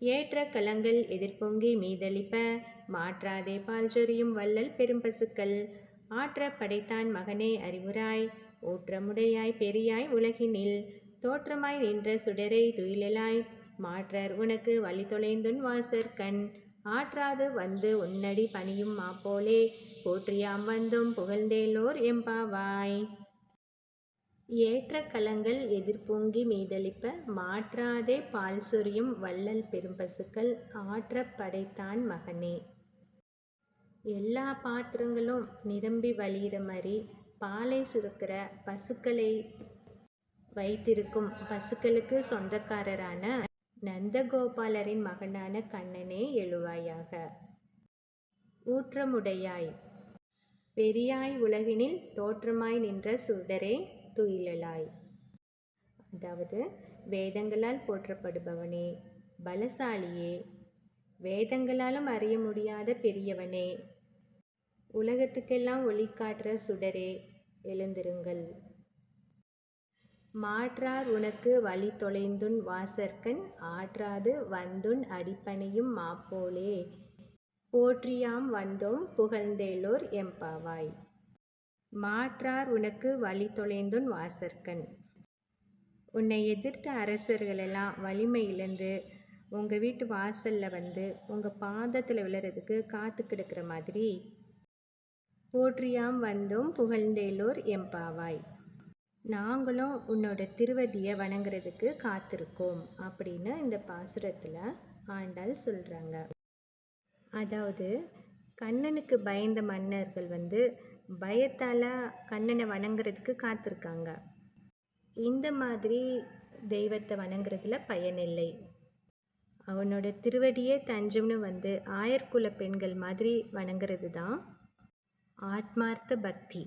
ஏற்ற கலங்கள் எதிர்பொங்கி மீதளிப்ப மாற்றாதே பால் சொரியும் வள்ளல் பெரும்பசுக்கள் ஆற்ற படைத்தான் மகனே அறிவுராய் ஊற்றமுடையாய் பெரியாய் உலகினில். தோற்றமாய் நின்ற சுடரை துயிலலாய் மாற்றர் உனக்கு வழி தொலைந்துன் வாசற்கண் ஆற்றாது வந்து உன்னடி பணியும் மாப்போலே போற்றியாம் வந்தும் புகழ்ந்தேலோர் எம்பாவாய் ஏற்ற கலங்கள் எதிர்பொங்கி மீதளிப்ப மாற்றாதே பால் சொரியும் வள்ளல் பெரும்பசுக்கள் ஆற்ற படைத்தான் மகனே. எல்லா பாத்திரங்களும் நிரம்பி வழியிற மாதிரி பாலை சுரக்கிற பசுக்களை வைத்திருக்கும் பசுக்களுக்கு சொந்தக்காரரான நந்தகோபாலரின் மகனான கண்ணனே எழுவாயாக. ஊற்றமுடையாய். பெரியாய் உலகினில் தோற்றமாய் நின்ற சுடரே துயிலலாய் அதாவது வேதங்களால் போற்றப்படுபவனே பலசாலியே வேதங்களாலும் அறிய முடியாத பெரியவனே உலகத்துக்கெல்லாம் ஒளி காட்டுற சுடரே எழுந்திருங்கள். மாற்றார் உனக்கு வழி தொலைந்துன் வாசற்கண் ஆற்றாது வந்துன் அடிப்பணியும் மாப்போலே. போற்றியாம் வந்தோம் புகழ்ந்தேலோர் எம்பாவாய் மாற்றார் உனக்கு வழி தொலைந்துன் வாசற்கண். உன்னை எதிர்த்த அரசர்களெல்லாம் வலிமையிலேருந்து உங்கள் வீட்டு வாசலில் வந்து உங்கள் பாதத்தில் விழுறதுக்கு காத்து கிடக்கிற மாதிரி. போற்றியாம் வந்தும் புகழ்ந்தேலோர் எம்பாவாய் நாங்களும் உன்னோட திருவதியை வணங்குறதுக்கு காத்திருக்கோம் அப்படின்னு இந்த பாசுரத்தில் ஆண்டாள் சொல்கிறாங்க அதாவது கண்ணனுக்கு பயந்த மன்னர்கள் வந்து பயத்தால் கண்ணனை வணங்குறதுக்கு காத்திருக்காங்க. இந்த மாதிரி தெய்வத்தை வணங்குறதுல பயனில்லை அவனோட திருவடியே தஞ்சம்னு வந்து ஆயர்குல பெண்கள் மாதிரி வணங்குறது தான் ஆத்மார்த்த பக்தி.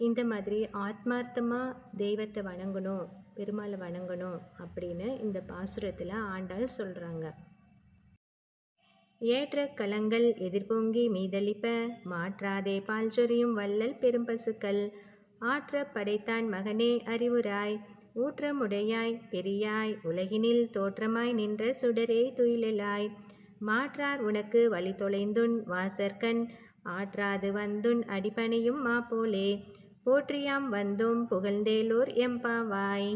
இந்த மாதிரி ஆத்மார்த்தமாக தெய்வத்தை வணங்கணும் பெருமாளை வணங்கணும் அப்படின்னு இந்த பாசுரத்தில் ஆண்டாள் சொல்கிறாங்க ஏற்ற கலங்கள் எதிர்பொங்கி மீதளிப்ப மாற்றாதே பால் சொரியும் வள்ளல் பெரும்பசுக்கள். ஆற்ற படைத்தான் மகனே அறிவுராய் ஊற்றமுடையாய் பெரியாய் உலகினில் தோற்றமாய் நின்ற சுடரே துயிலலாய் மாற்றார் உனக்கு வழி தொலைந்துன் வாசற்கண் ஆற்றாது வந்துன் அடிபணியும் மாப்போலே. போற்றியாம் வந்தோம் புகழ்ந்தேலோர் எம்பாவாய்